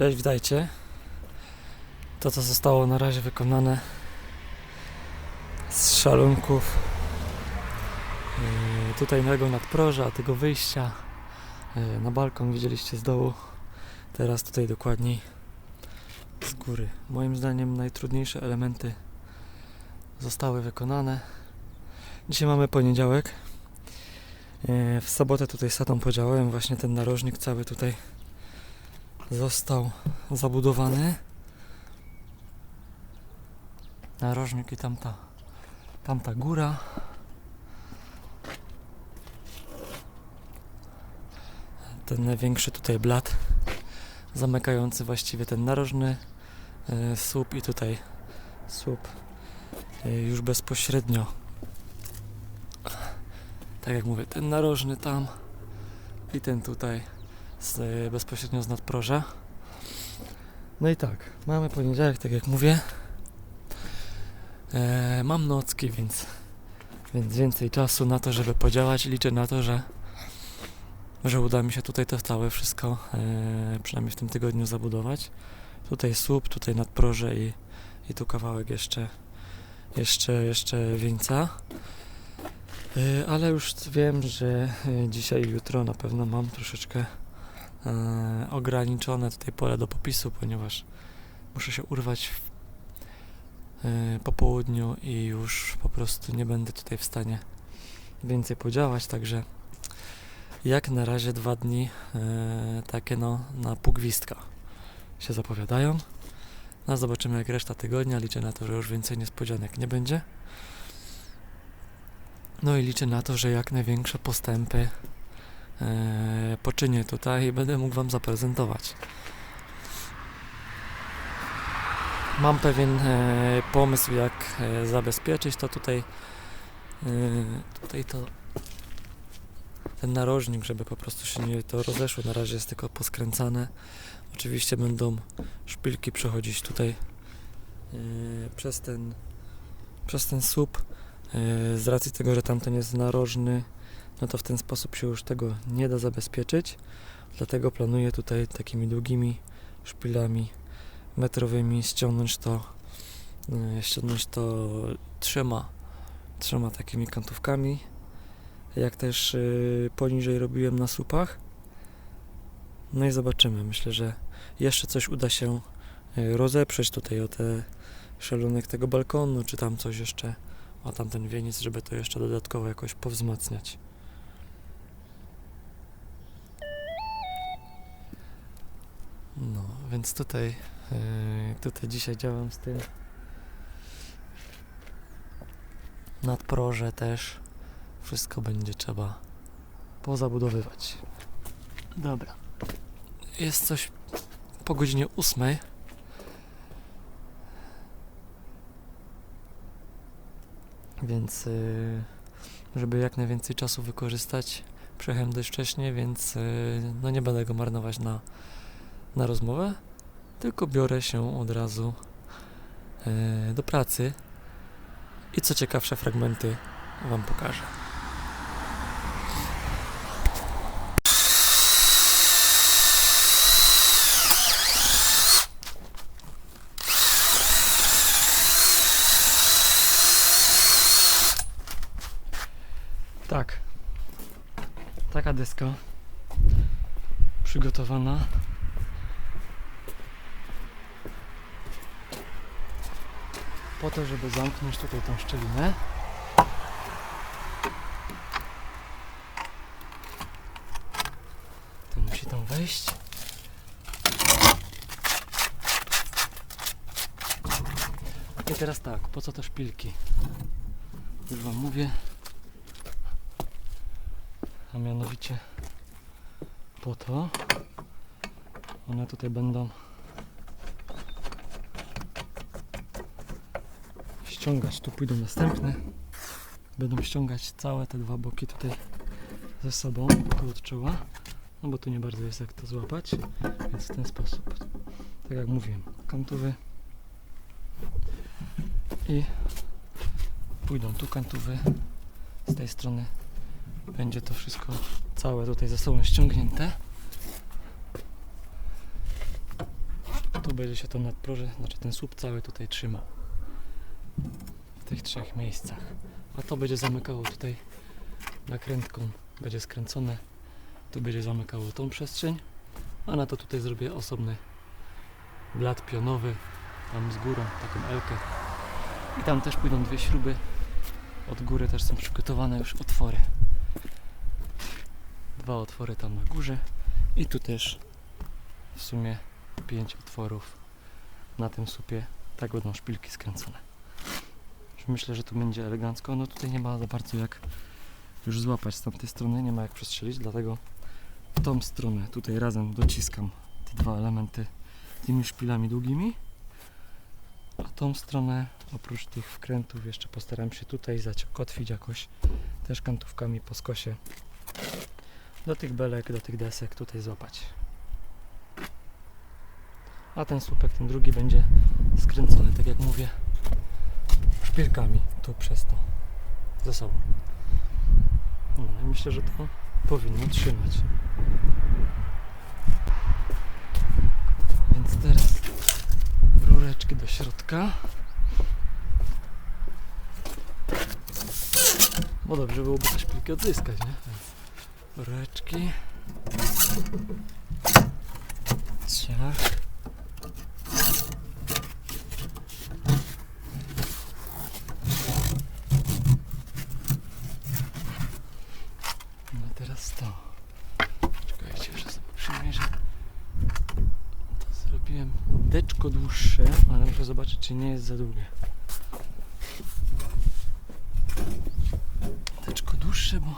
Cześć, witajcie. To, co zostało na razie wykonane z szalunków yy, tutaj tego nadproża, tego wyjścia yy, na balkon widzieliście z dołu. Teraz tutaj dokładniej z góry. Moim zdaniem najtrudniejsze elementy zostały wykonane. Dzisiaj mamy poniedziałek. Yy, W sobotę tutaj satą podziałałem właśnie ten narożnik cały tutaj został zabudowany. Narożnik i tamta, tamta góra. Ten największy tutaj blat, zamykający właściwie ten narożny e, słup i tutaj słup e, już bezpośrednio. Tak jak mówię, ten narożny tam i ten tutaj z, bezpośrednio z nadproża. No i tak, mamy poniedziałek, tak jak mówię. E, mam nocki, więc, więc więcej czasu na to, żeby podziałać. Liczę na to, że, że uda mi się tutaj to całe wszystko, e, przynajmniej w tym tygodniu, zabudować. Tutaj słup, tutaj nadproże i, i tu kawałek jeszcze, jeszcze, jeszcze wieńca. E, ale już wiem, że e, dzisiaj i jutro na pewno mam troszeczkę e, ograniczone tutaj pole do popisu, ponieważ muszę się urwać w, e, po południu i już po prostu nie będę tutaj w stanie więcej podziałać, także jak na razie dwa dni e, takie no na pół gwizdka się zapowiadają. No zobaczymy jak reszta tygodnia, liczę na to, że już więcej niespodzianek nie będzie. No i liczę na to, że jak największe postępy poczynię tutaj i będę mógł Wam zaprezentować. Mam pewien e, pomysł, jak e, zabezpieczyć to tutaj. E, tutaj to ten narożnik, żeby po prostu się nie to rozeszło. Na razie jest tylko poskręcane. Oczywiście będą szpilki przechodzić tutaj e, przez ten przez ten słup. E, z racji tego, że tamten jest narożny, no to w ten sposób się już tego nie da zabezpieczyć. Dlatego planuję tutaj takimi długimi szpilami metrowymi ściągnąć to, e, ściągnąć to trzema, trzema takimi kantówkami. Jak też e, poniżej robiłem na słupach. No i zobaczymy. Myślę, że jeszcze coś uda się e, rozeprzeć tutaj o te szalunek tego balkonu, czy tam coś jeszcze, o tamten wieniec, żeby to jeszcze dodatkowo jakoś powzmacniać. Więc tutaj, yy, tutaj dzisiaj działam z tym. Nadproże też. Wszystko będzie trzeba pozabudowywać. Dobra. Jest coś po godzinie ósmej. Więc yy, żeby jak najwięcej czasu wykorzystać, przyjechałem dość wcześnie, więc yy, no nie będę go marnować na na rozmowę, tylko biorę się od razu e, do pracy i co ciekawsze fragmenty Wam pokażę. Tak. Taka deska przygotowana po to, żeby zamknąć tutaj tą szczelinę. To musi tam wejść. I teraz tak, po co te szpilki? Już Wam mówię. A mianowicie po to. One tutaj będą ściągać. Tu pójdą następne. Będą ściągać całe te dwa boki tutaj ze sobą, tu od czoła. No bo tu nie bardzo jest jak to złapać, więc w ten sposób. Tak jak mówiłem, kantówy i pójdą tu kantówy. Z tej strony będzie to wszystko całe tutaj ze sobą ściągnięte. będzie się to nadproże, znaczy ten słup cały tutaj trzymał. W tych trzech miejscach. A to będzie zamykało tutaj nakrętką, będzie skręcone. Tu będzie zamykało tą przestrzeń, a na to tutaj zrobię osobny blat pionowy, tam z górą, taką elkę. I tam też pójdą dwie śruby. Od góry też są przygotowane już otwory. Dwa otwory tam na górze i tu też w sumie pięć otworów na tym słupie. Tak będą szpilki skręcone. Już Myślę, że tu będzie elegancko. No tutaj nie ma za bardzo jak już złapać z tamtej strony, nie ma jak przestrzelić, dlatego tą stronę tutaj razem dociskam te dwa elementy tymi szpilami długimi. A tą stronę oprócz tych wkrętów jeszcze postaram się tutaj zakotwić jakoś też kantówkami po skosie do tych belek, do tych desek tutaj złapać. A ten słupek, ten drugi będzie skręcony, tak jak mówię, szpilkami tu przez to ze sobą. No i myślę, że to powinno trzymać. Więc teraz rureczki do środka. Bo dobrze byłoby te szpilki odzyskać, nie? Rureczki. Ciach. No i teraz to. Czekajcie, że sobie przymierzę. To zrobiłem deczko dłuższe, ale muszę zobaczyć, czy nie jest za długie. Deczko dłuższe, bo...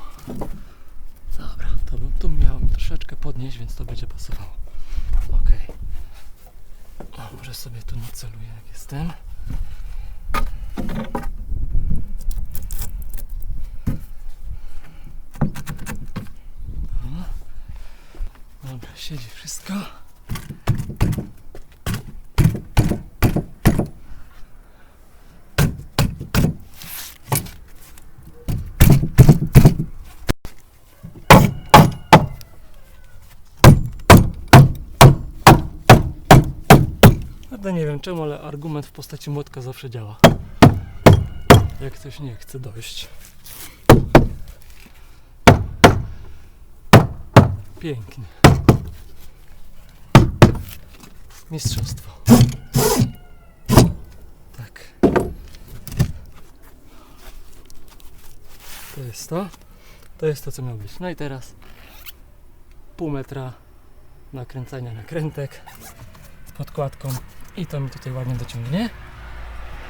Dobra, to, bym- tu miałem troszeczkę podnieść, więc to będzie pasowało. Ok. A, może sobie tu naceluję, jak jestem. Dobra, siedzi wszystko. Naprawdę nie wiem czemu, ale argument w postaci młotka zawsze działa. Jak ktoś nie chce dojść. Pięknie. Mistrzostwo. Tak. To jest to. To jest to, co miało być. No i teraz pół metra nakręcania nakrętek podkładką i to mi tutaj ładnie dociągnie.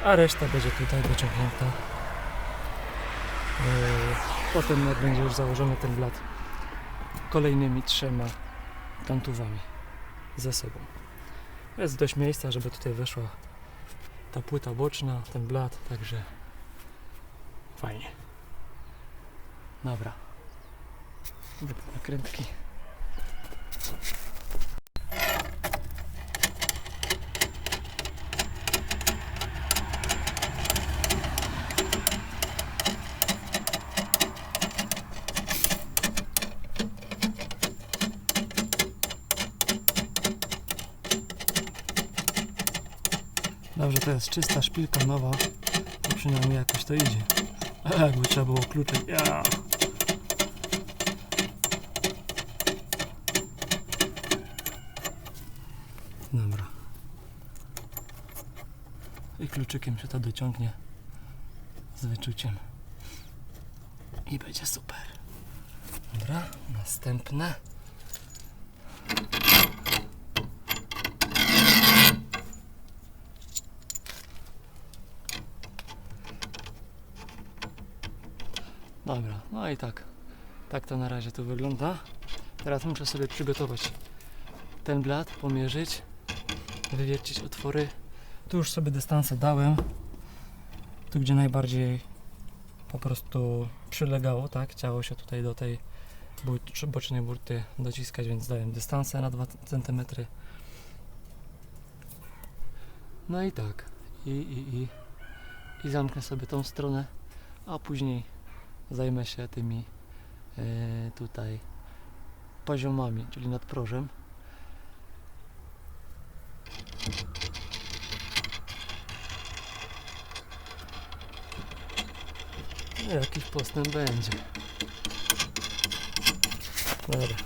A reszta będzie tutaj dociągnięta. Yy, Potem będzie już założony ten blat kolejnymi trzema kantuwami ze sobą. Jest dość miejsca, żeby tutaj weszła ta płyta boczna, ten blat, także fajnie. Dobra. Idę nakrętki. Dobrze, to jest czysta szpilka nowa. To przynajmniej jakoś to idzie. A jakby trzeba było kluczyk. Ja. Dobra. I kluczykiem się to dociągnie z wyczuciem. I będzie super. Dobra, następne. Dobra, no i tak. Tak to na razie to wygląda. Teraz muszę sobie przygotować ten blat, pomierzyć, wywiercić otwory. Tu już sobie dystanse dałem. Tu gdzie najbardziej po prostu przylegało, tak? Chciało się tutaj do tej bocznej burty dociskać, więc dałem dystanse na 2 cm. No i tak. I, i, i, I zamknę sobie tą stronę, a później zajmę się tymi e, tutaj poziomami, czyli nadprożem. No, Jakiś postęp będzie. Dobra.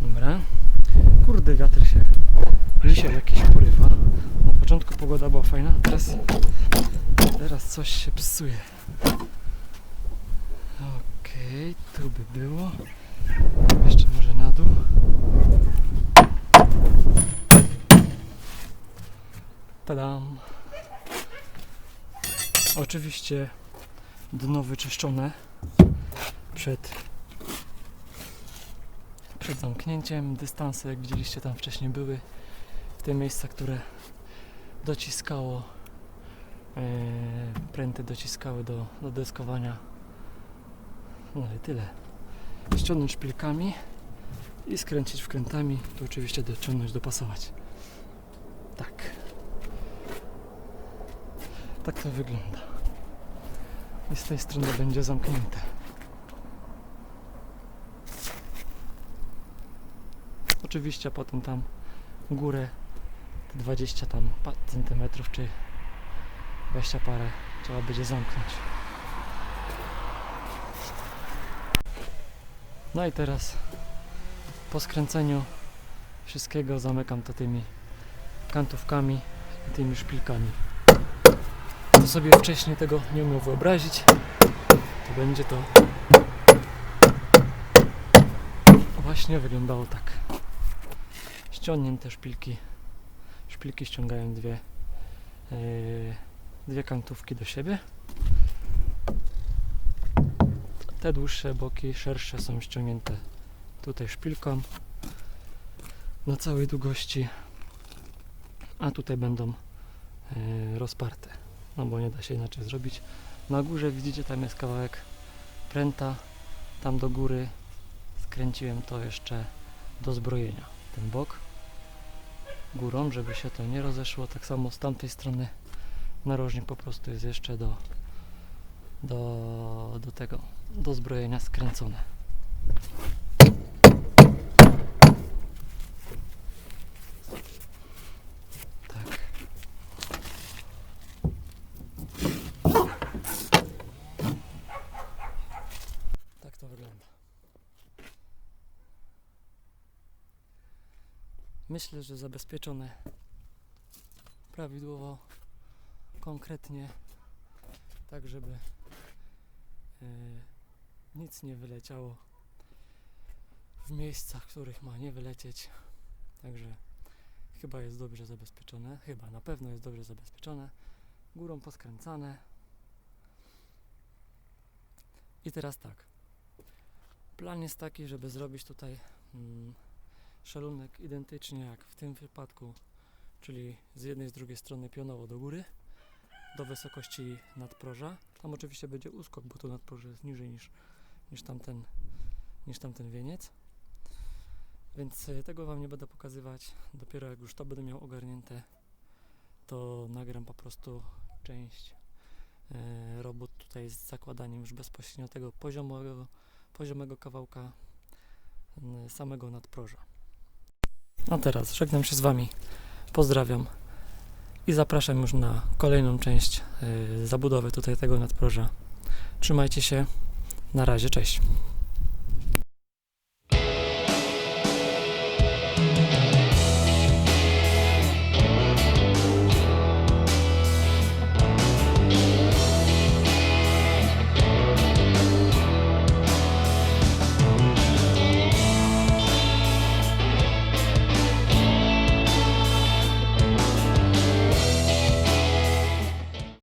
Dobra. Kurde, wiatr się dzisiaj jakiś porywa. Na początku pogoda była fajna, teraz, teraz coś się psuje. Okej, tu by było. Jeszcze może na dół. Tadam. Oczywiście dno wyczyszczone przed przed zamknięciem. Dystanse, jak widzieliście, tam wcześniej były w te miejsca, które dociskało e, pręty dociskały do, do deskowania. No i tyle. Ściągnąć szpilkami i skręcić wkrętami. Tu oczywiście dociągnąć, dopasować. Tak. Tak to wygląda. I z tej strony będzie zamknięte. Oczywiście potem tam górę te 20 tam centymetrów czy 20 parę trzeba będzie zamknąć. No i teraz po skręceniu wszystkiego zamykam to tymi kantówkami i tymi szpilkami. Kto sobie wcześniej tego nie umiał wyobrazić, to będzie to właśnie wyglądało tak. Ściągnięte szpilki. Szpilki ściągają dwie, yy, dwie kantówki do siebie. Te dłuższe boki, szersze są ściągnięte tutaj szpilką na całej długości, a tutaj będą yy, rozparte, no bo nie da się inaczej zrobić. Na górze widzicie, tam jest kawałek pręta, tam do góry skręciłem to jeszcze do zbrojenia, ten bok. Górą, żeby się to nie rozeszło. Tak samo z tamtej strony. Narożnik po prostu jest jeszcze do, do, do tego, do zbrojenia skręcone. Tak. Tak to wygląda. Myślę, że zabezpieczone prawidłowo, konkretnie, tak żeby e, nic nie wyleciało w miejscach, w których ma nie wylecieć. Także chyba jest dobrze zabezpieczone, chyba na pewno jest dobrze zabezpieczone, górą poskręcane. I teraz tak. Plan jest taki, żeby zrobić tutaj mm, szalunek identycznie jak w tym wypadku, czyli z jednej i z drugiej strony pionowo do góry, do wysokości nadproża. Tam oczywiście będzie uskok, bo to nadproże jest niżej niż, niż, tamten, niż tamten wieniec. Więc y, tego Wam nie będę pokazywać. Dopiero jak już to będę miał ogarnięte, to nagram po prostu część e, robót tutaj z zakładaniem już bezpośrednio tego poziomego, poziomego kawałka samego nadproża. A teraz żegnam się z Wami, pozdrawiam i zapraszam już na kolejną część y, zabudowy tutaj tego nadproża. Trzymajcie się, na razie, cześć.